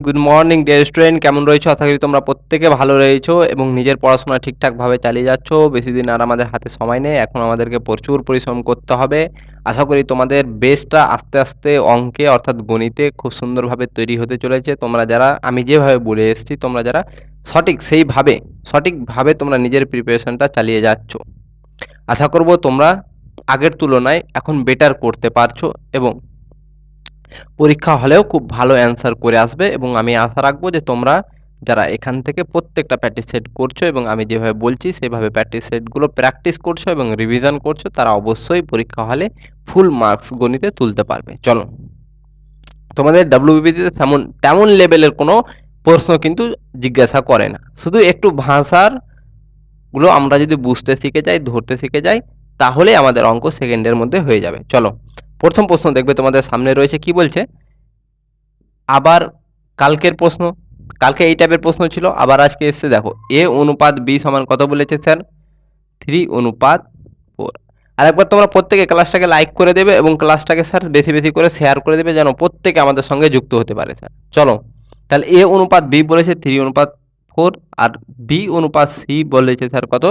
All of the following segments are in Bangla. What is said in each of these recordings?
গুড মর্নিং ডে স্টুডেন্ট কেমন রয়েছো? আশা করি তোমরা প্রত্যেকে ভালো রয়েছো এবং নিজের পড়াশোনা ঠিকঠাকভাবে চালিয়ে যাচ্ছ। বেশি দিন আর আমাদের হাতে সময় নেই। এখন আমাদেরকে প্রচুর পরিশ্রম করতে হবে। আশা করি তোমাদের বেসটা আস্তে আস্তে অঙ্কে অর্থাৎ গণিতে খুব সুন্দরভাবে তৈরি হতে চলেছে। তোমরা যারা, আমি যেভাবে বলে এসেছি, তোমরা যারা সঠিক সেইভাবে, সঠিকভাবে তোমরা নিজের প্রিপারেশনটা চালিয়ে যাচ্ছ। আশা করব তোমরা আগের তুলনায় এখন বেটার করতে পারছ এবং পরীক্ষা হলেও খুব ভালো অ্যান্সার করে আসবে এবং আমি আশা রাখব যে তোমরা যারা এখান থেকে প্রত্যেকটা প্র্যাকটিস সেট করছ এবং আমি যেভাবে বলছি সেভাবে প্র্যাকটিস সেটগুলো প্র্যাকটিস করছ এবং রিভিশন করছ, তারা অবশ্যই পরীক্ষা হলে ফুল মার্কস গণিতে তুলতে পারবে। চলো। তোমাদের ডাব্লিউবিপিতে তেমন তেমন লেভেলের কোনো প্রশ্ন কিন্তু জিজ্ঞাসা করে না। শুধু একটু ভাষারগুলো আমরা যদি বুঝতে শিখে যাই, ধরতে শিখে যাই তাহলে আমাদের অঙ্ক সেকেন্ডের মধ্যে হয়ে যাবে। চলো। প্রথম প্রশ্ন দেখবে তোমাদের সামনে রয়েছে, কি বলছে? আবার কালকের প্রশ্ন, কালকে এই টাইপের প্রশ্ন ছিল, আবার আজকে এসছে, দেখো, এ অনুপাত বি সমান কত বলেছে স্যার? থ্রি অনুপাত ফোর। আর একবার তোমরা প্রত্যেকে ক্লাসটাকে লাইক করে দেবে এবং ক্লাসটাকে স্যার বেশি বেশি করে শেয়ার করে দেবে যেন প্রত্যেকে আমাদের সঙ্গে যুক্ত হতে পারে স্যার। চলো, তাহলে এ অনুপাত বি বলেছে, থ্রি অনুপাত ফোর, আর বি অনুপাত সি বলেছে স্যার কত?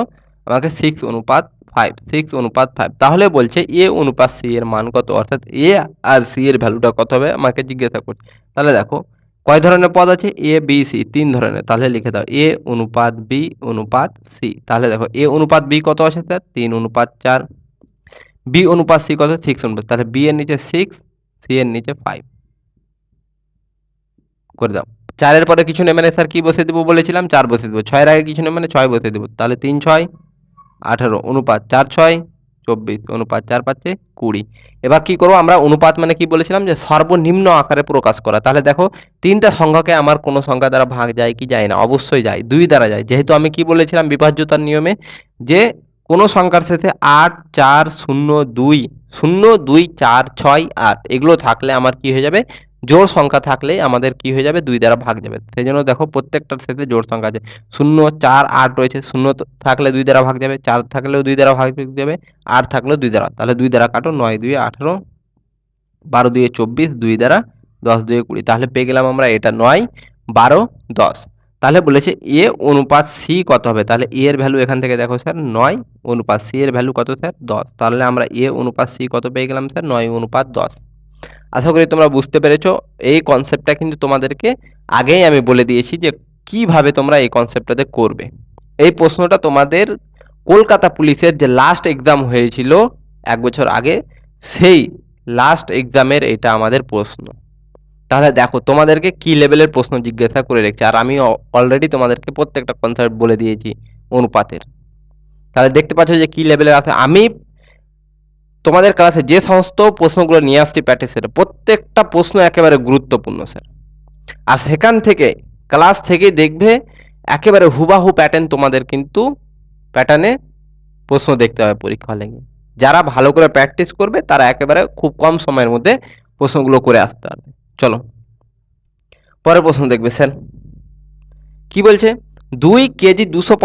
আমাকে সিক্স অনুপাত ফাইভ সিক্স অনুপাত ফাইভ তাহলে বলছে এ অনুপাত সি এর মান কত? অর্থাৎ এ আর সি এর ভ্যালুটা কত হবে? আমাকে জিজ্ঞাসা করছে। তাহলে দেখো, কয় ধরনের পদ আছে? এ বি সি তিন ধরনের। তাহলে লিখে দাও এ অনুপাত বি অনুপাত সি তাহলে দেখো এ অনুপাত বি কত আছে স্যার তিন অনুপাত চার। বি অনুপাত সি কত? সিক্স অনুপাত। তাহলে বি এর নিচে সিক্স সি এর নিচে ফাইভ করে দাও। চারের পরে কিছু নেই স্যার। কী বসে দেবো বলেছিলাম? চার বসে দেবো। ছয়ের আগে কিছু নেই ছয় বসে দেবো। তাহলে তিন, ছয় আঠারো, অনুপাত চার ছয়, চব্বিশ, অনুপাত চার পাচ্ছে কুড়ি। এবার কি করব আমরা? অনুপাত মানে কি বলেছিলাম? যে সর্বনিম্ন আকারে প্রকাশ করা। তাহলে দেখো, তিনটা সংখ্যাকে আমার কোনো সংখ্যা দ্বারা ভাগ যায় কি যায় না? অবশ্যই যায়, দুই দ্বারা যায়। যেহেতু আমি কি বলেছিলাম বিভাজ্যতার নিয়মে? যে কোনো সংখ্যার সাথে আট, চার, শূন্য, দুই শূন্য, দুই, চার, ছয়, আট, এগুলো থাকলে আমার কি হয়ে যাবে? জোড় সংখ্যা থাকলে আমাদের কি হয়ে যাবে? দুই দ্বারা ভাগ যাবে। সেই জন্য দেখো প্রত্যেকটার সাথে জোড় সংখ্যা আছে। শূন্য, চার, আট রয়েছে। শূন্য থাকলে দুই দ্বারা ভাগ যাবে। চার থাকলেও দুই দ্বারা ভাগ যাবে। আট থাকলেও দুই দ্বারা। তাহলে দুই দ্বারা কাটো। নয়, দুই, আঠারো, বারো দুয়ে চব্বিশ, দুই দ্বারা দশ দুয়ে কুড়ি। তাহলে পেয়ে গেলাম আমরা এটা নয়, বারো, দশ। তাহলে বলেছে এ অনুপাত সি কত হবে? তাহলে এ এর ভ্যালু এখান থেকে দেখো স্যার, নয় অনুপাত সি এর ভ্যালু কত স্যার? দশ। তাহলে আমরা এ অনুপাত সি কত পেয়ে গেলাম স্যার? নয় অনুপাত দশ। আশা করি তোমরা বুঝতে পেরেছ, এই কনসেপ্টটা কিন্তু তোমাদেরকে আগেই আমি বলে দিয়েছি যে কীভাবে তোমরা এই কনসেপ্টটাতে করবে। এই প্রশ্নটা তোমাদের কলকাতা পুলিশের যে লাস্ট এক্সাম হয়েছিল এক বছর আগে, সেই লাস্ট এক্সামের এটা আমাদের প্রশ্ন। তাহলে দেখো, তোমাদেরকে কি লেভেলের প্রশ্ন জিজ্ঞাসা করে রেখেছে, আর আমি অলরেডি তোমাদেরকে প্রত্যেকটা কনসেপ্ট বলে দিয়েছি অনুপাতের। তাহলে দেখতে পাচ্ছ যে কি লেভেলের আছে, আমি তোমাদের ক্লাসে যে সমস্ত প্রশ্নগুলো নিয়ে আসছি প্র্যাকটিসের প্রত্যেকটা প্রশ্ন একেবারে গুরুত্বপূর্ণ, স্যার। আর সেখান থেকে, ক্লাস থেকে দেখবে, একেবারে হুবাহু প্যাটার্ন তোমাদের কিন্তু প্যাটার্নে প্রশ্ন দেখতে হবে পরীক্ষা হলে যারা ভালো করে প্র্যাকটিস করবে, তারা একেবারে খুব কম সময়ের মধ্যে প্রশ্নগুলো করে আসতে পারবে। চলো, পরের প্রশ্ন দেখবে, স্যার। কি বলছে? দুই কেজি দুশো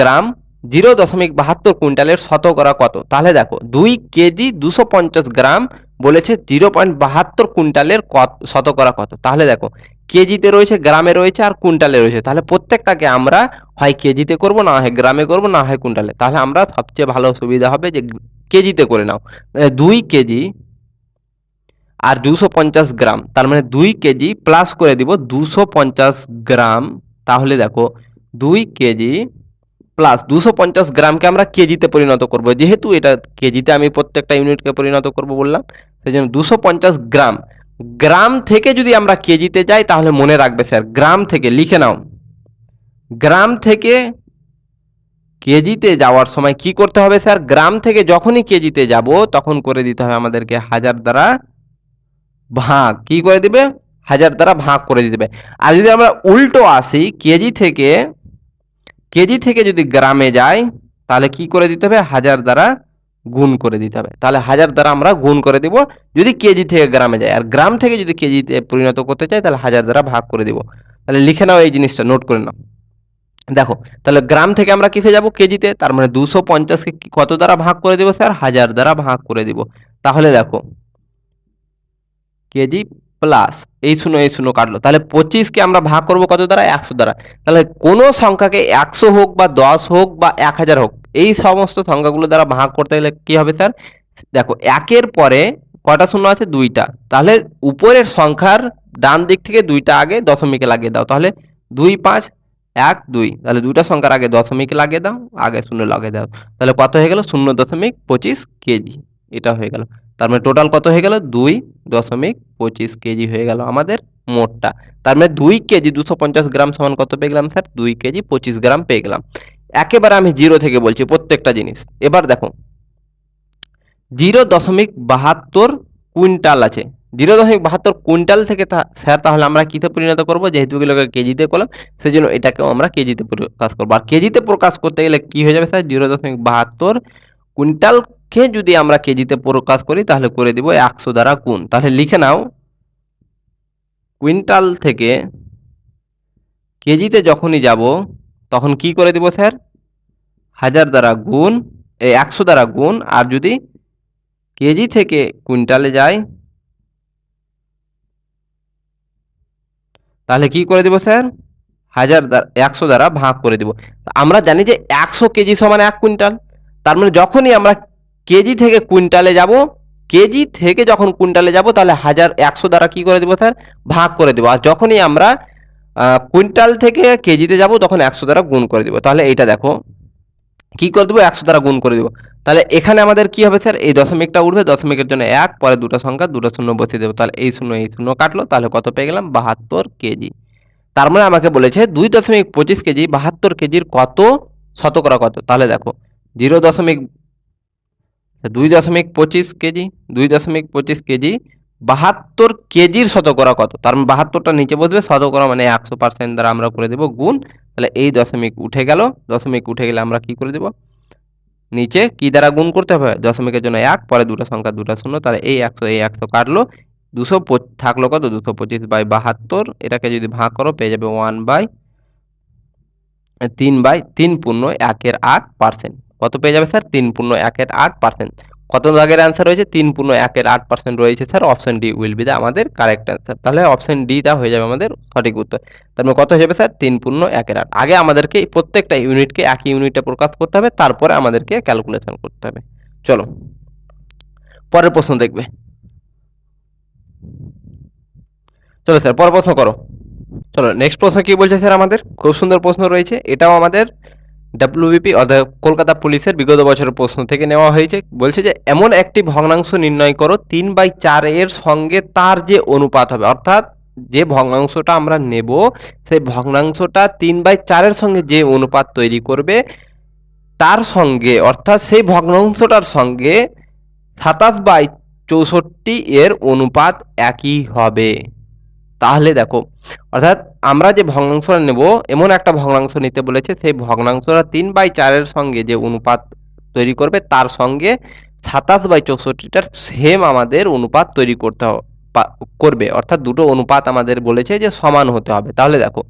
গ্রাম জিরো দশমিক বাহাত্তর কুইন্টালের শতকরা কত? তাহলে দেখো, দুই কেজি দুশো পঞ্চাশ গ্রাম বলেছে জিরো পয়েন্ট বাহাত্তর কুইন্টালের কত শতকরা কত? তাহলে দেখো, কেজিতে রয়েছে, গ্রামে রয়েছে আর কুইন্টালে রয়েছে। তাহলে প্রত্যেকটাকে আমরা হয় কেজিতে করব, না হয় গ্রামে করব, না হয় কুইন্টালে। তাহলে আমরা সবচেয়ে ভালো সুবিধা হবে যে কেজিতে করে নাও। দুই কেজি আর দুশো পঞ্চাশ গ্রাম, তার মানে দুই কেজি প্লাস করে দিব দুশো পঞ্চাশ গ্রাম। তাহলে দেখো, দুই কেজি প্লাস দুশো পঞ্চাশ গ্রামকে আমরা কেজিতে পরিণত করব। যেহেতু এটা কেজিতে আমি প্রত্যেকটা ইউনিটকে পরিণত করব বললাম সেই জন্য দুশো পঞ্চাশ গ্রাম। গ্রাম থেকে যদি আমরা কেজিতে যাই, তাহলে মনে রাখবে স্যার, গ্রাম থেকে, লিখে নাও। গ্রাম থেকে কেজিতে যাওয়ার সময় কি করতে হবে স্যার? গ্রাম থেকে যখনই কেজিতে যাব, তখন করে দিতে হবে আমাদেরকে হাজার দ্বারা ভাগ। কি করে দিবে? হাজার দ্বারা ভাগ করে দিতে হবে। আর যদি আমরা উল্টো আসি, কেজি থেকে কেজি থেকে যদি গ্রামে যায়, তাহলে কি করে দিতে হবে? হাজার দ্বারা গুণ করে দিতে হবে। তাহলে হাজার দ্বারা আমরা গুণ করে দিব, যদি কেজি থেকে গ্রামে যায়। আর গ্রাম থেকে যদি কেজিতে পরিণত করতে চাই, তাহলে হাজার দ্বারা ভাগ করে দিব। তাহলে লিখে নাও এই জিনিসটা, নোট করে নাও। দেখো, তাহলে গ্রাম থেকে আমরা কিসে যাব? কেজিতে। তার মানে দুশো পঞ্চাশকে কত দ্বারা ভাগ করে দিব স্যার? হাজার দ্বারা ভাগ করে দিব। তাহলে দেখো, কেজি প্লাস এই শূন্য এই শূন্য কাটলো। তাহলে পঁচিশকে আমরা ভাগ করব কত দ্বারা? একশো দ্বারা। তাহলে কোনো সংখ্যাকে একশো হোক বা দশ হোক বা এক হাজার হোক, এই সমস্ত সংখ্যাগুলো দ্বারা ভাগ করতে গেলে কী হবে স্যার? দেখো, একের পরে কটা শূন্য আছে? দুইটা। তাহলে উপরের সংখ্যার ডান দিক থেকে দুইটা আগে দশমিকে লাগিয়ে দাও। তাহলে দুই, পাঁচ, এক, দুই। তাহলে দুইটা সংখ্যার আগে দশমিক লাগিয়ে দাও, আগে শূন্য লাগিয়ে দাও। তাহলে কত হয়ে গেল? শূন্য দশমিক পঁচিশ কেজি। এটা হয়ে গেল। তার মানে টোটাল কত হয়ে গেল? দুই দশমিক পঁচিশ কেজি হয়ে গেল আমাদের মোটটা। তার মানে দুই কেজি দুশো পঞ্চাশ গ্রাম সমান কত পেয়ে গেলাম স্যার? দুই কেজি পঁচিশ গ্রাম পেয়ে গেলাম। একেবারে আমি জিরো থেকে বলছি প্রত্যেকটা জিনিস। এবার দেখো জিরো দশমিক বাহাত্তর কুইন্টাল আছে। জিরো দশমিক বাহাত্তর কুইন্টাল থেকে স্যার, তাহলে আমরা কীতে পরিণত করব? যেহেতু এগুলোকে কেজিতে করলাম সেই জন্য এটাকেও আমরা কেজিতে প্রকাশ করব। আর কেজিতে প্রকাশ করতে গেলে কী হয়ে যাবে স্যার? জিরো দশমিক বাহাত্তর কুইন্টালকে যদি আমরা কেজিতে প্রকাশ করি, তাহলে করে দিব একশো দ্বারা গুণ। তাহলে লিখে নাও, কুইন্টাল থেকে কেজিতে যখনই যাব, তখন কি করে দিব স্যার? হাজার দ্বারা গুণ এই একশো দ্বারা গুণ, আর যদি কেজি থেকে কুইন্টালে যায়, তাহলে কি করে দেবো স্যার? হাজার দ্বারা, একশো দ্বারা ভাগ করে দেবো। আমরা জানি যে একশো কেজি সমান এক কুইন্টাল। তার মানে যখনই আমরা কেজি থেকে কুইন্টালে যাব, কেজি থেকে যখন কুইন্টালে যাব, তাহলে হাজার একশো দ্বারা কি করে দেবো স্যার? ভাগ করে দেবো। আর যখনই আমরা কুইন্টাল থেকে কেজিতে যাব, তখন একশো দ্বারা গুণ করে দেবো। তাহলে এইটা দেখো, কি করে দেবো? একশো দ্বারা গুণ করে দেবো। তাহলে এখানে আমাদের কি হবে স্যার? এই দশমিকটা উঠবে, দশমিকের জন্য এক, পরে দুটো সংখ্যা, দুটো শূন্য বসিয়ে দেবো। তাহলে এই শূন্য এই শূন্য কাটলো, তাহলে কত পেয়ে গেলাম? বাহাত্তর কেজি। তার মানে আমাকে বলেছে দুই দশমিক পঁচিশ কেজি, বাহাত্তর কেজির কত? শতকরা কত? তাহলে দেখো, জিরো দশমিক দুই দশমিক পঁচিশ কেজি, দুই দশমিক পঁচিশ কেজি, বাহাত্তর কেজির শতকরা কত? তার মানে বাহাত্তরটা নিচে বসবে, শতকরা মানে একশো পার্সেন্ট দ্বারা আমরা করে দেবো গুণ। তাহলে এই দশমিক উঠে গেল, দশমিক উঠে গেলে আমরা কি করে দেবো? নিচে কি দ্বারা গুণ করতে হবে? দশমিকের জন্য এক, পরে দুটো সংখ্যা দুটো শূন্য, তাহলে এই একশো এই একশো কাটলো। দুশো থাকল কত? দুশো পঁচিশ বাই বাহাত্তর। এটাকে যদি ভাগ করো, পেয়ে যাবে ওয়ান বাই তিন বাই তিন পূর্ণ একের আট পার্সেন্ট কত পেয়ে যাবে স্যার? তিন পূর্ণ একের আট পার্সেন্ট কত ভাগের অ্যান্সার রয়েছে? তিন পূর্ণ একের আট পার্সেন্ট রয়েছে sir. Option D will be the আমাদের কারেক্ট অ্যান্সার তাহলে অপশন ডিটা হয়ে যাবে আমাদের সঠিক উত্তর। তার মানে কত হয়ে যাবে স্যার? তিন পূর্ণ একের আট। আগে আমাদেরকে প্রত্যেকটা ইউনিটকে একই ইউনিটে প্রকাশ করতে হবে, তারপরে আমাদেরকে ক্যালকুলেশন করতে হবে। চলো, পরের প্রশ্ন দেখবে। চলো স্যার, পরের প্রশ্ন করো। চলো নেক্সট প্রশ্ন কি বলছে স্যার আমাদের? খুব সুন্দর প্রশ্ন রয়েছে। এটাও আমাদের ডাব্লিউবিপি অর্থাৎ কলকাতা পুলিশের বিগত বছরের প্রশ্ন থেকে নেওয়া হয়েছে। বলছে যে, এমন একটি ভগ্নাংশ নির্ণয় করো, তিন বাই চার এর সঙ্গে তার যে অনুপাত হবে, অর্থাৎ যে ভগ্নাংশটা আমরা নেব, সেই ভগ্নাংশটা তিন বাই চারের সঙ্গে যে অনুপাত তৈরি করবে, তার সঙ্গে, অর্থাৎ সেই ভগ্নাংশটার সঙ্গে সাতাশ বাই চৌষট্টি এর অনুপাত একই হবে। তাহলে দেখো, অর্থাৎ আমরা যে ভগ্নাংশটা নেব, এমন একটা ভগ্নাংশ নিতে বলেছে, সেই ভগ্নাংশটা তিন বাই চারের সঙ্গে যে অনুপাত তৈরি করবে, তার সঙ্গে সাতাশ বাই চৌষট্টিটার সেম আমাদের অনুপাত তৈরি করতে হবে করবে। অর্থাৎ দুটো অনুপাত আমাদের বলেছে যে সমান হতে হবে। তাহলে দেখো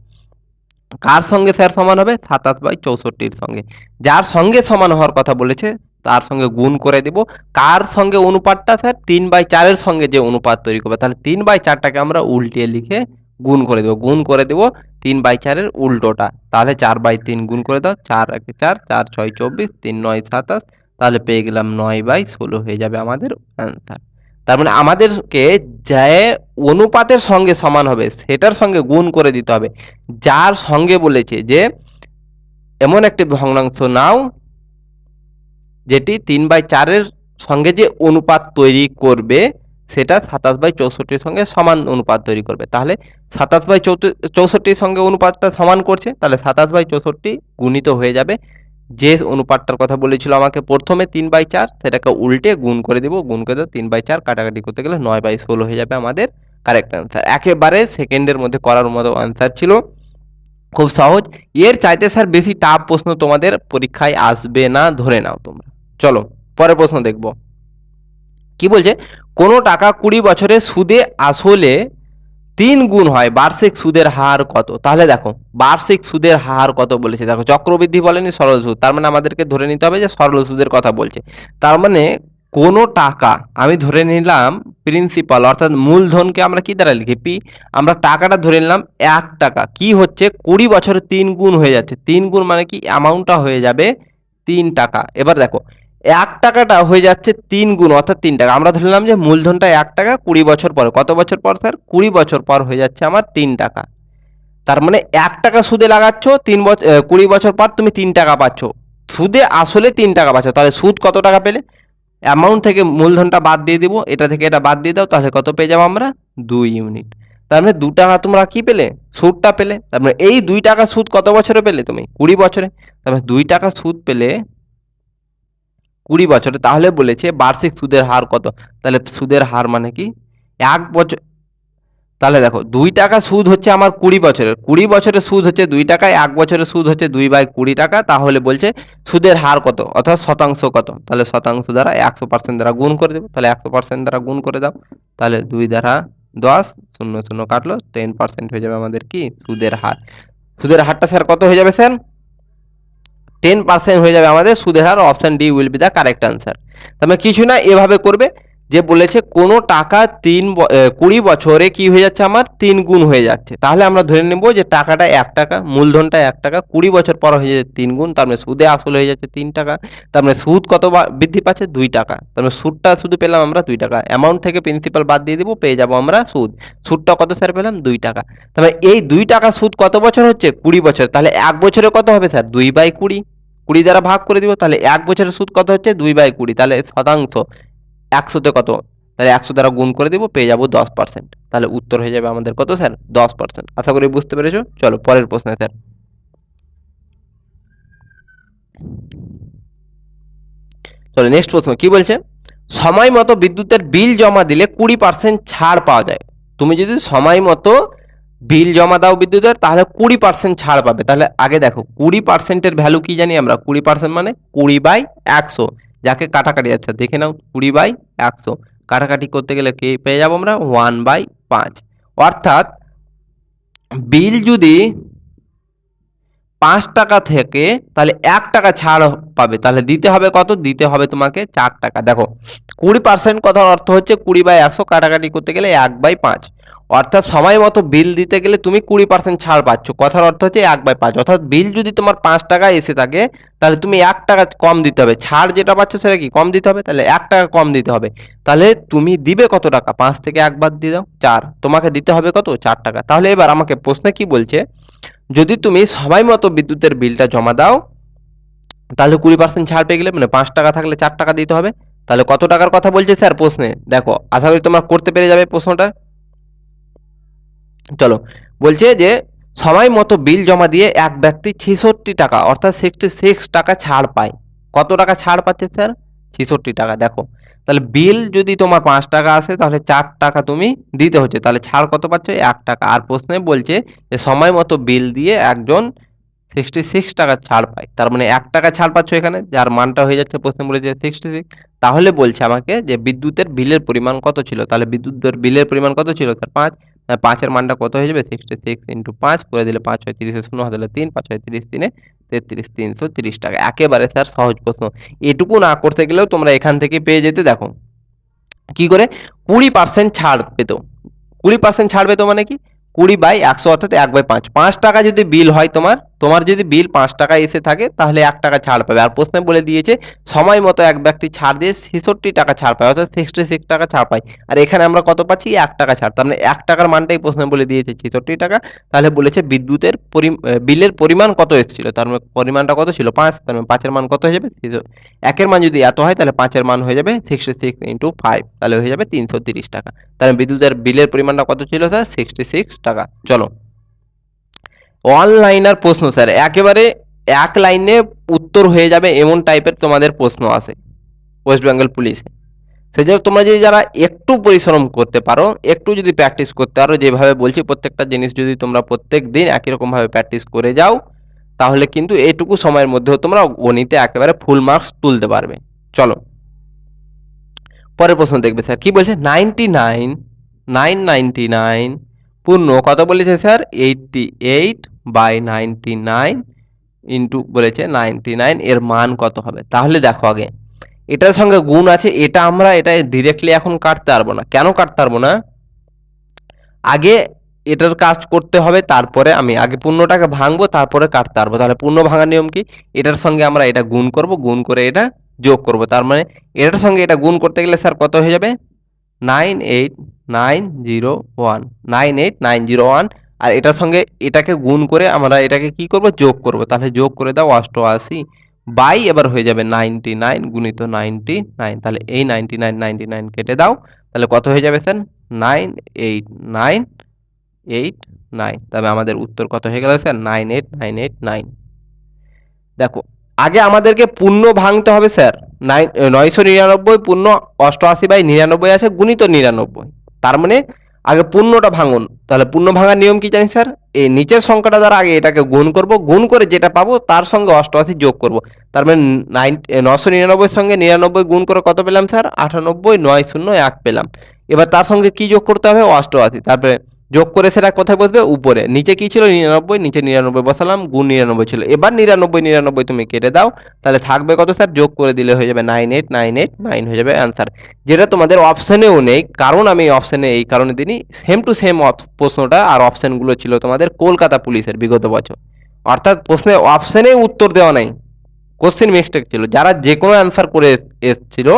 কার সঙ্গে স্যার সমান হবে? সাতাশ বাই চৌষট্টির সঙ্গে। যার সঙ্গে সমান হওয়ার কথা বলেছে, তার সঙ্গে গুণ করে দেব। কার সঙ্গে অনুপাতটা স্যার? তিন বাই চারের সঙ্গে যে অনুপাত তৈরি করবে, তাহলে তিন বাই চারটাকে আমরা উল্টিয়ে লিখে গুণ করে দেবো। গুণ করে দেবো তিন বাই চারের উল্টোটা। তাহলে চার বাই তিন গুণ করে দাও, চার একে চার চার ছয় চব্বিশ, তিন নয় সাতাশ, তাহলে পেয়ে গেলাম নয় বাই ষোলো। হয়ে যাবে আমাদের অ্যান্সার তার মানে আমাদেরকে যে অনুপাতের সঙ্গে সমান হবে, সেটার সঙ্গে গুণ করে দিতে হবে। যার সঙ্গে বলেছে যে, এমন একটি ভগ্নাংশ নাও, যেটি তিন বাই চারের সঙ্গে যে অনুপাত তৈরি করবে, সেটা সাতাশ বাই চৌষট্টির সঙ্গে সমান অনুপাত তৈরি করবে। তাহলে সাতাশ বাই চৌষট্টির সঙ্গে অনুপাতটা সমান করছে, তাহলে সাতাশ বাই চৌষট্টি গুণিত হয়ে যাবে যে অনুপাতটার কথা বলেছিল আমাকে প্রথমে তিন বাই চার, সেটাকে উল্টে গুণ করে দেবো, গুণ করে দেবো তিন বাই চার, কাটাকাটি করতে গেলে নয় বাই ষোলো হয়ে যাবে আমাদের কারেক্ট অ্যান্সার একেবারে সেকেন্ডের মধ্যে করার মতো অ্যান্সার ছিল। খুব সহজ। এর চাইতে স্যার বেশি টাফ প্রশ্ন তোমাদের পরীক্ষায় আসবে না, ধরে নাও তোমরা। চলো, পরের প্রশ্ন দেখব। কি বলছে? কোনো টাকা কুড়ি বছরে সুদে আসলে তিন গুণ হয়, বার্ষিক সুদের হার কত? তাহলে দেখো, বার্ষিক সুদের হার কত বলেছে? দেখো, চক্রবৃদ্ধি বলেনি, সরল সুদ। তার মানে আমাদেরকে ধরে নিতে হবে যে সরল সুদের কথা বলছে। তার মানে কোনো টাকা আমি ধরে নিলাম প্রিন্সিপাল অর্থাৎ মূলধনকে আমরা কি দ্বারা লিখি? পি আমরা টাকাটা ধরে নিলাম এক টাকা। কি হচ্ছে? কুড়ি বছরে তিন গুণ হয়ে যাচ্ছে। তিন গুণ মানে কি? অ্যামাউন্টটা হয়ে যাবে তিন টাকা। এবার দেখো এক টাকাটা হয়ে যাচ্ছে তিন গুণ, অর্থাৎ তিন টাকা। আমরা ধরে নিলাম যে মূলধনটা এক টাকা কুড়ি বছর পরে। কত বছর পর, স্যার? কুড়ি বছর পর হয়ে যাচ্ছে আমার তিন টাকা। তার মানে এক টাকা সুদে লাগাচ্ছ, তিন বছর কুড়ি বছর পর তুমি তিন টাকা পাচ্ছ। সুদে আসলে তিন টাকা পাচ্ছ। তাহলে সুদ কত টাকা পেলে? অ্যামাউন্ট থেকে মূলধনটা বাদ দিয়ে দিব, এটা থেকে এটা বাদ দিয়ে দাও, তাহলে কত পেয়ে যাব আমরা? দুই ইউনিট। তার মানে দু টাকা তোমরা কী পেলে? সুদটা পেলে। তার মানে এই দুই টাকা সুদ কত বছরে পেলে তুমি? কুড়ি বছরে। তার মানে দুই টাকা সুদ পেলে কুড়ি বছরে, তাহলে বলেছে বার্ষিক সুদের হার কত? তাহলে সুদের হার মানে কি? এক বছর, তাহলে দেখো, দুই টাকা সুদ হচ্ছে আমার কুড়ি বছরের কুড়ি বছরের সুদ হচ্ছে দুই টাকা এক বছরের সুদ হচ্ছে দুই বাই কুড়ি টাকা, তাহলে বলছে সুদের হার কত? অর্থাৎ শতাংশ কত? তাহলে শতাংশ দ্বারা একশো পার্সেন্ট দ্বারা গুণ করে দেবো, তাহলে একশো পার্সেন্ট দ্বারা গুণ করে দাও, তাহলে দুই দ্বারা দশ, শূন্য শূন্য কাটলো টেন পার্সেন্ট হয়ে যাবে আমাদের কি? সুদের হার। সুদের হারটা স্যার কত হয়ে যাবে স্যার টেন পার্সেন্ট হয়ে যাবে আমাদের, সুদের হার option D will be the correct answer তার কিছু না, এভাবে করবে, যে বলেছে কোনো টাকা তিন কুড়ি বছরে কি হয়ে যাচ্ছে আমার? তিন গুণ হয়ে যাচ্ছে। তাহলে আমরা ধরে নেব যে টাকাটা এক টাকা, মূলধনটা এক টাকা, কুড়ি বছর পর হয়ে যাচ্ছে তিন গুণ, তার মানে সুদে আসল হয়ে যাচ্ছে তিন টাকা, তার মানে সুদ কত বৃদ্ধি পাচ্ছে? দুই টাকা। তার মানে সুদটা শুধু পেলাম আমরা দুই টাকা। অ্যামাউন্ট থেকে প্রিন্সিপাল বাদ দিয়ে দিব, পেয়ে যাব আমরা সুদ। সুদটা কত স্যার পেলাম? দুই টাকা। তার মানে এই দুই টাকা সুদ কত বছর হচ্ছে? কুড়ি বছর। তাহলে এক বছরে কত হবে স্যার দুই বাই কুড়ি। কুড়ি দ্বারা ভাগ করে দিব, তাহলে এক বছরের সুদ কত হচ্ছে? দুই বাই কুড়ি, তাহলে শতাংশ একশোতে কত? তাহলে একশো দ্বারা গুণ করে দেবো, পেয়ে যাব দশ পার্সেন্ট তাহলে উত্তর হয়ে যাবে আমাদের কত স্যার? দশ পার্সেন্ট আশা করি বুঝতে পেরেছ? চলো পরের প্রশ্নে স্যার। চলো নেক্সট প্রশ্ন, কি বলছে? সময় মতো বিদ্যুতের বিল জমা দিলে কুড়ি পার্সেন্ট ছাড় পাওয়া যায়। তুমি যদি সময় মতো বিল জমা দাও বিদ্যুতের, তাহলে কুড়ি পার্সেন্ট ছাড় পাবে। তাহলে আগে দেখো, কুড়ি পার্সেন্টের ভ্যালু কি জানি আমরা? কুড়ি পার্সেন্ট মানে কুড়ি বাই একশো। যাকে কাটাকাটি আচ্ছা দেখে নাও, কুড়ি বাই একশো। কাটাকাটি করতে গেলে কে পেয়ে যাব আমরা? ওয়ান বাই পাঁচ। অর্থাৎ বিল যদি পাঁচ টাকা থেকে, তাহলে এক টাকা ছাড় পাবে। তাহলে দিতে হবে কত? দিতে হবে তোমাকে চার টাকা। দেখো, কুড়ি পার্সেন্ট কথার অর্থ হচ্ছে কুড়ি বাই একশো, কাটাকাটি করতে গেলে এক বাই পাঁচ। অর্থাৎ সময় মতো বিল দিতে গেলে তুমি কুড়ি পার্সেন্ট ছাড় পাচ্ছ। কথার অর্থ হচ্ছে এক বাই পাঁচ। অর্থাৎ বিল যদি তোমার পাঁচ টাকা এসে থাকে, তাহলে তুমি এক টাকা কম দিতে হবে। ছাড় যেটা পাচ্ছ সেটা কি? কম দিতে হবে। তাহলে এক টাকা কম দিতে হবে। তাহলে তুমি দিবে কত টাকা? পাঁচ থেকে একবার দিয়ে দাও। চার। তোমাকে দিতে হবে কত? চার টাকা। তাহলে এবার আমাকে প্রশ্নে কি বলছে? যদি তুমি সময় মতো বিদ্যুতের বিলটা জমা দাও, তাহলে কুড়ি পার্সেন্ট ছাড় পেয়ে গেলে মানে পাঁচ টাকা থাকলে চার টাকা দিতে হবে। তাহলে কত টাকার কথা বলছে স্যার প্রশ্নে? দেখো, আশা করি তোমরা করতে পেরে যাবে প্রশ্নটা। চলো, বলছে যে সময় মতো বিল জমা দিয়ে এক ব্যক্তি ছেষট্টি টাকা, অর্থাৎ সিক্সটি সিক্স টাকা ছাড় পায়। কত টাকা ছাড় পাচ্ছে স্যার ছেষট্টি টাকা, দেখো। তাহলে বিল যদি তোমার পাঁচ টাকা আসে, তাহলে চার টাকা তুমি দিতে হচ্ছে। তাহলে ছাড় কত পাচ্ছ? এক টাকা। আর প্রশ্নে বলছে যে সময় মতো বিল দিয়ে একজন সিক্সটি সিক্স টাকা ছাড় পায়। তার মানে এক টাকা ছাড় পাচ্ছ এখানে, যার মানটা হয়ে যাচ্ছে, প্রশ্নে বলেছে সিক্সটি সিক্স তাহলে বলছে আমাকে যে বিদ্যুতের বিলের পরিমাণ কত ছিল? তাহলে বিদ্যুতের বিলের পরিমাণ কত ছিল স্যার পাঁচ। পাঁচের মানটা কত হয়ে যাবে? সিক্সটি সিক্স ইন্টু পাঁচ, করে দিলে পাঁচ ছয় তিরিশে শূন্য, হাতে তিন, পাঁচ ছয় তিরিশ তিনে তেত্রিশ তিনশো তিরিশ টাকা। একেবারে স্যার সহজ প্রশ্ন। এটুকু না করতে গেলেও তোমরা এখান থেকে পেয়ে যেতে দেখো। কি করে? কুড়ি পার্সেন্ট ছাড় পেত। কুড়ি পার্সেন্ট ছাড় পেতো মানে কি? কুড়ি বাই একশো, অর্থাৎ এক বাই পাঁচ। পাঁচ টাকা যদি বিল হয় তোমার তোমার যদি বিল পাঁচ টাকা এসে থাকে, তাহলে এক টাকা ছাড় পাবে। আর প্রশ্নে বলে দিয়েছে, সময় মতো এক ব্যক্তি ছাড় দিয়ে ছেষট্টি টাকা ছাড় পায়, অর্থাৎ সিক্সটি সিক্স টাকা ছাড় পায়। আর এখানে আমরা কত পাচ্ছি? এক টাকা ছাড়। তার মানে এক টাকার মানটাই প্রশ্নে বলে দিয়েছে, ছেষট্টি টাকা। তাহলে বলেছে বিদ্যুতের পরি বিলের পরিমাণ কত এসেছিল? তার মানে পরিমাণটা কত ছিল? পাঁচ। তার মানে পাঁচের মান কত হয়ে যাবে? একের মান যদি এত হয়, তাহলে পাঁচের মান হয়ে যাবে সিক্সটি সিক্স ইন্টু ফাইভ তাহলে হয়ে যাবে তিনশো তিরিশ টাকা। তাহলে বিদ্যুতের বিলের পরিমাণটা কত ছিল? স্যার সিক্সটি সিক্স টাকা। চলো। অনলাইনার প্রশ্ন, স্যার। একেবারে এক লাইনে উত্তর হয়ে যাবে এমন টাইপের তোমাদের প্রশ্ন আসে ওয়েস্ট বেঙ্গল পুলিশে সেই জন্য তোমরা যদি যারা একটু পরিশ্রম করতে পারো, একটু যদি প্র্যাকটিস করতে পারো, যেভাবে বলছি, প্রত্যেকটা জিনিস যদি তোমরা প্রত্যেক দিন একই রকমভাবে প্র্যাকটিস করে যাও, তাহলে কিন্তু এইটুকু সময়ের মধ্যেও তোমরা গণিতে একেবারে ফুল মার্কস তুলতে পারবে। চলো। পরের প্রশ্ন দেখবে, স্যার। কি বলছে? Ninety nine nine ninety nine পূর্ণ। কত বলেছে, sir? Eighty eight by ninety nine into বলেছে নাইনটি নাইন এর মান কত হবে? তাহলে দেখো আগে, এটার সঙ্গে গুণ আছে, এটা আমরা এটা ডিরেক্টলি এখন কাটতে পারব না। কেন কাটতে পারব না? আগে এটার কাজ করতে হবে, তারপরে আমি আগে পূর্ণটাকে ভাঙবো, তারপরে কাটতে পারব। তাহলে পূর্ণ ভাঙার নিয়ম কি? এটার সঙ্গে আমরা এটা গুণ করব, গুণ করে এটা যোগ করব। তার মানে এটার সঙ্গে এটা গুণ করতে গেলে স্যার কত হয়ে যাবে? Nine eight nine zero one nine eight nine zero one আর এটার সঙ্গে এটাকে গুণ করে আমরা এটাকে কি করব? যোগ করব। তাহলে যোগ করে দাও অষ্টআশি বাই এবার হয়ে যাবে নাইনটি নাইন গুণিত নাইনটি নাইন। তাহলে এই নাইনটি নাইন নাইনটি নাইন কেটে দাও। তাহলে কত হয়ে যাবে sir? Nine eight nine eight nine. তবে আমাদের উত্তর কত হয়ে গেল sir? Nine eight nine eight, nine. দেখো, আগে আমাদেরকে পূর্ণ ভাঙতে হবে স্যার। নাইন, নয়শো নিরানব্বই পূর্ণ অষ্টআশি বাই নিরানব্বই আছে, গুণিত নিরানব্বই। তার মানে আগে পূর্ণটা ভাঙুন। তাহলে পূর্ণ ভাঙার নিয়ম কি জানি স্যার? এই নিচের সংখ্যাটা দ্বারা আগে এটাকে গুণ করব, গুণ করে যেটা পাবো তার সঙ্গে অষ্টআশি যোগ করব। তার মানে নাইন নশো সঙ্গে নিরানব্বই গুণ করে কত পেলাম স্যার? আটানব্বই, নয় শূন্য এক পেলাম। এবার তার সঙ্গে কি যোগ করতে হবে? অষ্টআশি। তারপরে যোগ করে সেটা কোথায় বসবে? উপরে। নিচে কি ছিল? নিরানব্বই, নিচে নিরানব্বই বসালাম, গুণ নিরানব্বই ছিল। এবার নিরানব্বই নিরানব্বই তুমি কেটে দাও। তাহলে থাকবে কত স্যার? যোগ করে দিলে হয়ে যাবে nine eight nine eight nine হয়ে যাবে অ্যান্সার যেটা তোমাদের অপশানেও নেই, কারণ আমি অপশানে এই কারণে দিনই সেম টু সেম প্রশ্নটা আর অপশানগুলো ছিল তোমাদের কলকাতা পুলিশের বিগত বছর। অর্থাৎ প্রশ্নে অপশানে উত্তর দেওয়া নাই। কোশ্চেন মিস্টেক ছিল। যারা যে কোনো অ্যান্সার করে এস- এসছিল,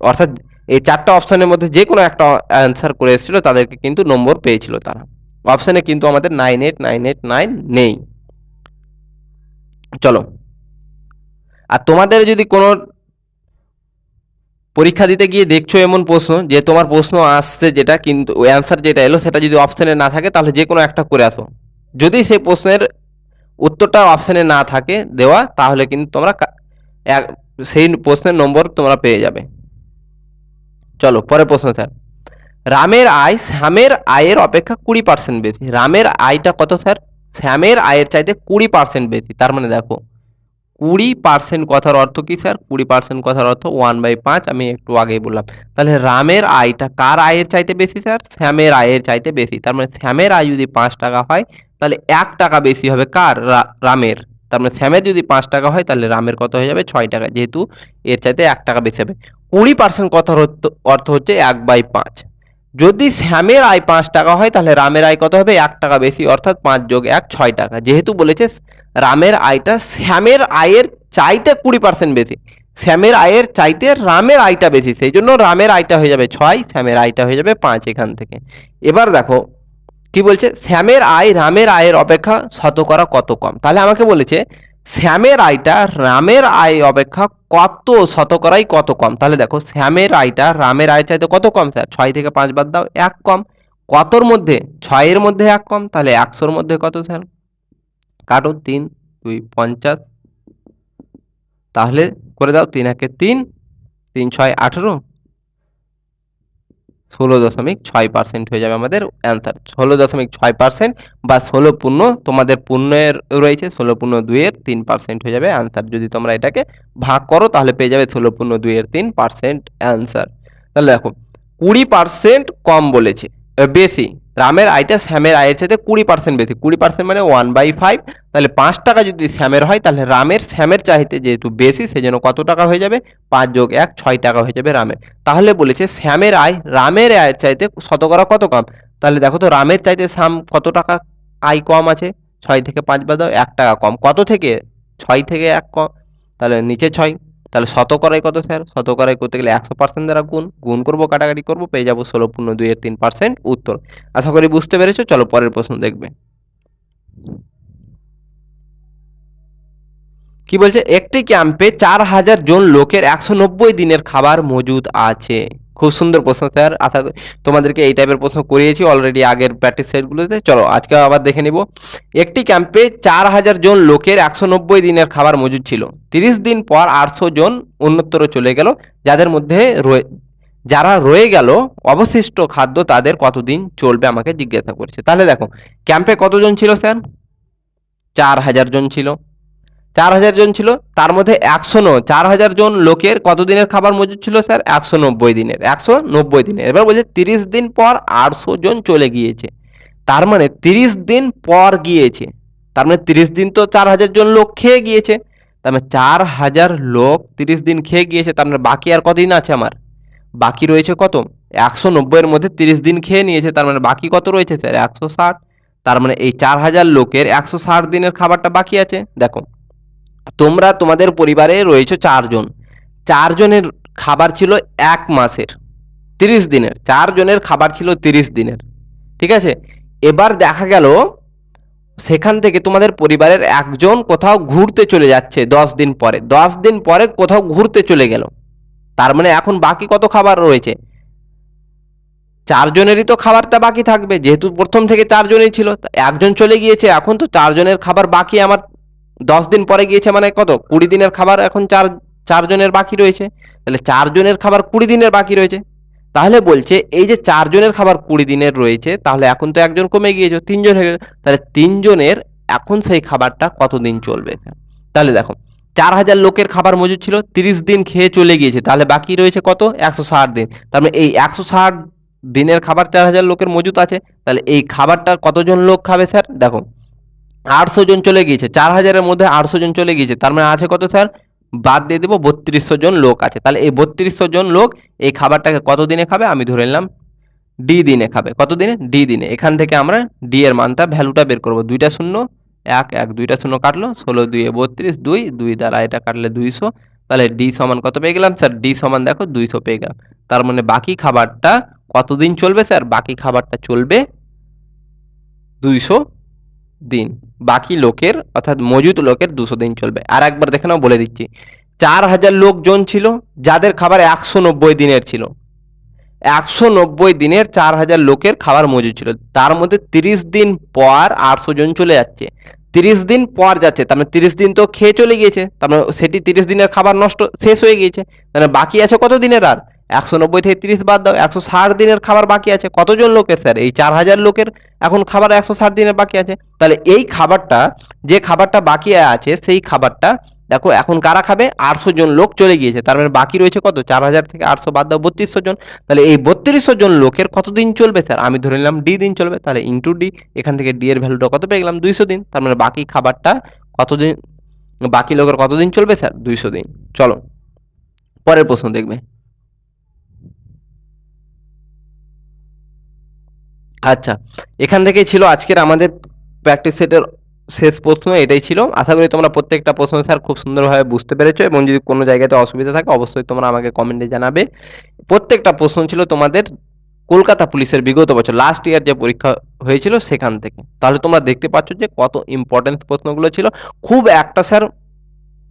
অর্থাৎ এই চারটা অপশানের মধ্যে যে কোনো একটা অ্যান্সার করে এসেছিল, তাদেরকে কিন্তু নম্বর পেয়েছিল তারা। অপশানে কিন্তু আমাদের nine eight nine eight nine নেই। চলো। আর তোমাদের যদি কোনো পরীক্ষা দিতে গিয়ে দেখছ এমন প্রশ্ন, যে তোমার প্রশ্ন আসছে যেটা কিন্তু অ্যান্সার যেটা এলো, সেটা যদি অপশানে না থাকে, তাহলে যে কোনো একটা করে আসো। যদি সেই প্রশ্নের উত্তরটা অপশানে না থাকে দেওয়া, তাহলে কিন্তু তোমরা সেই প্রশ্নের নম্বর তোমরা পেয়ে যাবে। চলো, পরের প্রশ্ন স্যার। রামের আয়, শ্যামের আয়ের অপেক্ষা কুড়ি পার্সেন্ট বেশি। রামের আয়টা কত স্যার? শ্যামের আয়ের চাইতে কুড়ি পার্সেন্ট বেশি। তার মানে দেখো, কুড়ি পার্সেন্ট কথার অর্থ কি স্যার? কুড়ি পার্সেন্ট কথার অর্থ ওয়ান বাই পাঁচ, আমি একটু আগেই বললাম। তাহলে রামের আয়টা কার আয়ের চাইতে বেশি স্যার? শ্যামের আয়ের চাইতে বেশি। তার মানে শ্যামের আয় যদি পাঁচ টাকা হয়, তাহলে এক টাকা বেশি হবে কার? রামের। তার মানে শ্যামের যদি পাঁচ টাকা হয়, তাহলে রামের কত হয়ে যাবে? ছয় টাকা। যেহেতু এর চাইতে এক টাকা বেশি হবে। কুড়ি পার্সেন্ট কথার অর্থ- হচ্ছে এক বাই পাঁচ। যদি শ্যামের আয় পাঁচ টাকা হয়, তাহলে রামের আয় কত হবে? এক টাকা বেশি, অর্থাৎ পাঁচ যোগ এক, ছয় টাকা। যেহেতু বলেছে রামের আয়টা শ্যামের আয়ের চাইতে কুড়ি পার্সেন্ট বেশি। শ্যামের আয়ের চাইতে রামের আয়টা বেশি, সেই জন্য রামের আয়টা হয়ে যাবে ছয়, শ্যামের আয়টা হয়ে যাবে পাঁচ এখান থেকে। এবার দেখো, কি বলছে? শ্যামের আয় রামের আয়ের অপেক্ষা শতকরা কত কম? তাহলে আমাকে বলেছে শ্যামের আয়টা রামের আয় অপেক্ষা কত শতকরাই কত কম? তাহলে দেখো, শ্যামের আয়টা রামের আয় চাইতে কত কম? স্যার, ছয় থেকে পাঁচ বাদ দাও, এক কম। কতর মধ্যে? ছয়ের মধ্যে এক কম, তাহলে একশোর মধ্যে কত, স্যার? কাটো তিন, দুই, পঞ্চাশ। তাহলে করে দাও, তিন একে তিন তিন, ছয়, আঠেরো। ষোলো দশমিক ছয় পার্সেন্ট হয়ে যাবে আমাদের অ্যান্সার ষোলো দশমিক ছয় পার্সেন্ট বা ষোলো পূর্ণ, তোমাদের পূর্ণের রয়েছে, ষোলো পূর্ণ দুইয়ের তিন পার্সেন্ট হয়ে যাবে অ্যান্সার যদি তোমরা এটাকে ভাগ করো, তাহলে পেয়ে যাবে ষোলো পূর্ণ দুইয়ের তিন পার্সেন্ট অ্যান্সার তাহলে দেখো, কুড়ি পার্সেন্ট কম বলেছে বেশি রামের আয়টা শ্যামের আয়ের সাথে কুড়ি পার্সেন্ট বেশি। কুড়ি পার্সেন্ট মানে ওয়ান বাই ফাইভ তাহলে পাঁচ টাকা যদি শ্যামের হয়, তাহলে রামের শ্যামের চাইতে যেহেতু বেশি, সেজন্য কত টাকা হয়ে যাবে? পাঁচ যোগ এক, ছয় টাকা হয়ে যাবে রামের। তাহলে বলেছে শ্যামের আয়, রামের আয়ের চাইতে শতকরা কত কম? তাহলে দেখো তো, রামের চাইতে শ্যাম কত টাকা আয় কম আছে? ছয় থেকে পাঁচ বাদ দাও, এক টাকা কম। কত থেকে? ছয় থেকে এক কম তাহলে নিচে ছয়। তাহলে শতকরাই কত স্যার শতকরাই করতে গেলে একশো পার্সেন্ট দ্বারা গুণ। গুণ করব, কাটাকাটি করব, পেয়ে যাব ষোলো পূর্ণ দুইয়ের তিন পার্সেন্ট উত্তর। আশা করি বুঝতে পেরেছ? চলো পরের প্রশ্ন দেখবে। কি বলছে? একটি ক্যাম্পে চার হাজার জন লোকের একশো নব্বই দিনের খাবার মজুদ আছে। খুব সুন্দর প্রশ্ন, স্যার। আশা তোমাদেরকে এই টাইপের প্রশ্ন করিয়েছি। অলরেডি আগের প্র্যাকটিস সেটগুলোতে চলো, আজকে আবার দেখে নিব। একটি ক্যাম্পে চার হাজার জন লোকের একশো নব্বই দিনের খাবার মজুদ ছিল। তিরিশ দিন পর আটশো জন অন্যত্র চলে গেল। যাদের মধ্যে রয়ে, যারা রয়ে গেল, অবশিষ্ট খাদ্য তাদের কতদিন চলবে আমাকে জিজ্ঞাসা করছে। তাহলে দেখো ক্যাম্পে কতজন ছিল, স্যার? চার হাজার জন ছিল। চার হাজার জন ছিল, তার মধ্যে একশো ন চার হাজার জন লোকের কত দিনের খাবার মজুদ ছিল স্যার? একশো নব্বই দিনের, একশো নব্বই দিনের। এবার বলছে তিরিশ দিন পর আটশো জন চলে গিয়েছে। তার মানে তিরিশ দিন পর গিয়েছে। তার মানে তিরিশ দিন তো চার হাজার জন লোক খেয়ে গিয়েছে। তার মানে চার হাজার লোক তিরিশ দিন খেয়ে গিয়েছে। তার মানে বাকি আর কতদিন আছে আমার? বাকি রয়েছে কত? একশো নব্বইয়ের মধ্যে তিরিশ দিন খেয়ে নিয়েছে। তার মানে বাকি কত রয়েছে স্যার? একশো ষাট। তার মানে এই চার হাজার লোকের একশো ষাট দিনের খাবারটা বাকি আছে। দেখো তোমরা তোমাদের পরিবারে রয়েছে চারজন। চারজনের খাবার ছিল এক মাসের, তিরিশ দিনের। চারজনের খাবার ছিল তিরিশ দিনের। ঠিক আছে? এবার দেখা গেল, সেখান থেকে তোমাদের পরিবারের একজন কোথাও ঘুরতে চলে যাচ্ছে দশ দিন পরে। দশ দিন পরে কোথাও ঘুরতে চলে গেল। তার মানে এখন বাকি কত খাবার রয়েছে? চারজনেরই তো খাবারটা বাকি থাকবে, যেহেতু প্রথম থেকে চারজনেই ছিল। একজন চলে গিয়েছে, এখন তো চারজনের খাবার বাকি আমার দশ দিন পরে গিয়েছে মানে কত? কুড়ি দিনের খাবার এখন চার, চারজনের বাকি রয়েছে। তাহলে চারজনের খাবার কুড়ি দিনের বাকি রয়েছে। তাহলে বলছে, এই যে চারজনের খাবার কুড়ি দিনের রয়েছে, তাহলে এখন তো একজন কমে গিয়েছে, তিনজন হয়ে গেছে। তাহলে তিনজনের এখন সেই খাবারটা কতদিন চলবে? তাহলে দেখো, চার হাজার লোকের খাবার মজুদ ছিল, তিরিশ দিন খেয়ে চলে গিয়েছে। তাহলে বাকি রয়েছে কত? একশো ষাট দিন। তার মানে এই একশো ষাট দিনের খাবার চার হাজার লোকের মজুদ আছে। তাহলে এই খাবারটা কতজন লোক খাবে স্যার? দেখো আটশো জন চলে গিয়েছে, চার হাজারের মধ্যে আটশো জন চলে গিয়েছে, তার মানে আছে কত স্যার? বাদ দিয়ে দেবো বত্রিশশো জন লোক আছে। তাহলে এই বত্রিশশো জন লোক এই খাবারটাকে কত দিনে খাবে? আমি ধরে নিলাম ডি দিনে খাবে। কত দিনে ডি দিনে। এখান থেকে আমরা ডি এর মানটা, ভ্যালুটা বের করব। দুইটা শূন্য, এক এক, দুইটা শূন্য কাটলো, ষোলো দুইয়ে বত্রিশ, দুই দুই দ্বারা এটা কাটলে দুইশো। তাহলে ডি সমান কত পেয়ে গেলাম স্যার? ডি সমান দেখো দুইশো পেয়ে গেলাম। তার মানে বাকি খাবারটা কতদিন চলবে স্যার? বাকি খাবারটা চলবে দুইশো দিন। বাকি লোকের, অর্থাৎ মজুদ লোকের দুশো দিন চলবে। আর একবার দেখে নাও, বলে দিচ্ছি। চার হাজার লোকজন ছিল, যাদের খাবার একশো নব্বই দিনের ছিল। একশো নব্বই দিনের চার হাজার লোকের খাবার মজুদ ছিল। তার মধ্যে তিরিশ দিন পর আটশো জন চলে যাচ্ছে। তিরিশ দিন পর যাচ্ছে, তার মানে তিরিশ দিন তো খেয়ে চলে গিয়েছে। তার মানে সেটি তিরিশ দিনের খাবার নষ্ট, শেষ হয়ে গিয়েছে। মানে বাকি আছে কত দিনের আর? একশো নব্বই থেকে তিরিশ বাদ দাও, একশো ষাট দিনের খাবার বাকি আছে। কতজন লোকের স্যার? এই চার হাজার লোকের এখন খাবার একশো ষাট দিনের বাকি আছে। তাহলে এই খাবারটা, যে খাবারটা বাকি আছে, সেই খাবারটা দেখো এখন কারা খাবে? আটশো জন লোক চলে গিয়েছে। তার মানে বাকি রয়েছে কত? চার হাজার থেকে আটশো বাদ দাও, বত্রিশশো জন। তাহলে এই বত্রিশশো জন লোকের কতদিন চলবে স্যার? আমি ধরে নিলাম ডি দিন চলবে। তাহলে ইন্টু ডি, এখান থেকে ডি এর ভ্যালুটা কত পেয়ে গেলাম? দুইশো দিন। তার মানে বাকি খাবারটা কতদিন, বাকি লোকের কতদিন চলবে স্যার? দুইশো দিন। চলো, পরের প্রশ্ন দেখবে। আচ্ছা এখান থেকেই ছিল আজকের আমাদের প্র্যাকটিস সেটের শেষ প্রশ্ন, এটাই ছিল। আশা করি তোমরা প্রত্যেকটা প্রশ্ন স্যার খুব সুন্দরভাবে বুঝতে পেরেছ এবং যদি কোনো জায়গাতে অসুবিধা থাকে, অবশ্যই তোমরা আমাকে কমেন্টে জানাবে। প্রত্যেকটা প্রশ্ন ছিল তোমাদের কলকাতা পুলিশের বিগত বছর লাস্ট ইয়ার যে পরীক্ষা হয়েছিল সেখান থেকে। তাহলে তোমরা দেখতে পাচ্ছ যে কত ইম্পর্টেন্ট প্রশ্নগুলো ছিল। খুব একটা স্যার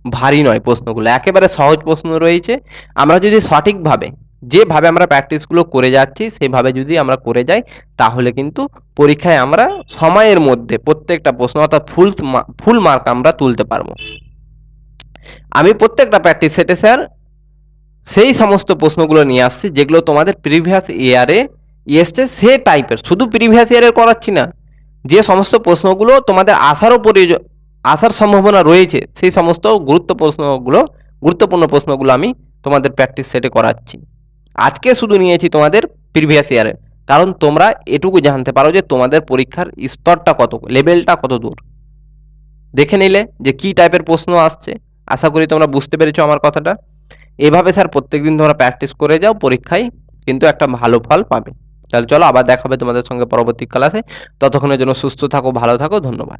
ভারী নয় প্রশ্নগুলো, একেবারে সহজ প্রশ্ন রয়েছে। আমরা যদি সঠিকভাবে যেভাবে আমরা প্র্যাকটিসগুলো করে যাচ্ছি, সেভাবে যদি আমরা করে যাই, তাহলে কিন্তু পরীক্ষায় আমরা সময়ের মধ্যে প্রত্যেকটা প্রশ্ন অর্থাৎ ফুল ফুল মার্ক আমরা তুলতে পারব। আমি প্রত্যেকটা প্র্যাকটিস সেটে স্যার সেই সমস্ত প্রশ্নগুলো নিয়ে আসছি, যেগুলো তোমাদের প্রিভিয়াস ইয়ারে এসছে সে টাইপের শুধু প্রিভিয়াস ইয়ারের করাচ্ছি না, যে সমস্ত প্রশ্নগুলো তোমাদের আসারও প্রয়োজন আসার সম্ভাবনা রয়েছে, সেই সমস্ত গুরুত্ব প্রশ্নগুলো, গুরুত্বপূর্ণ প্রশ্নগুলো আমি তোমাদের প্র্যাকটিস সেটে করাচ্ছি। আজকে শুধু নিয়েছি তোমাদের প্রিভিয়াস ইয়ারের কারণ তোমরা এটুকু জানতে পারো যে তোমাদের পরীক্ষার স্তরটা কত লেভেলটা কত দূর। দেখে নিলে যে কি টাইপের প্রশ্ন আসছে। আশা করি তোমরা বুঝতে পেরেছ আমার কথাটা। এভাবে স্যার প্রত্যেকদিন তোমরা প্র্যাকটিস করে যাও, পরীক্ষায় কিন্তু একটা ভালো ফল পাবে। তাহলে চলো আবার দেখাবে তোমাদের সঙ্গে পরবর্তী ক্লাসে ততক্ষণের জন্য সুস্থ থাকো, ভালো থাকো, ধন্যবাদ।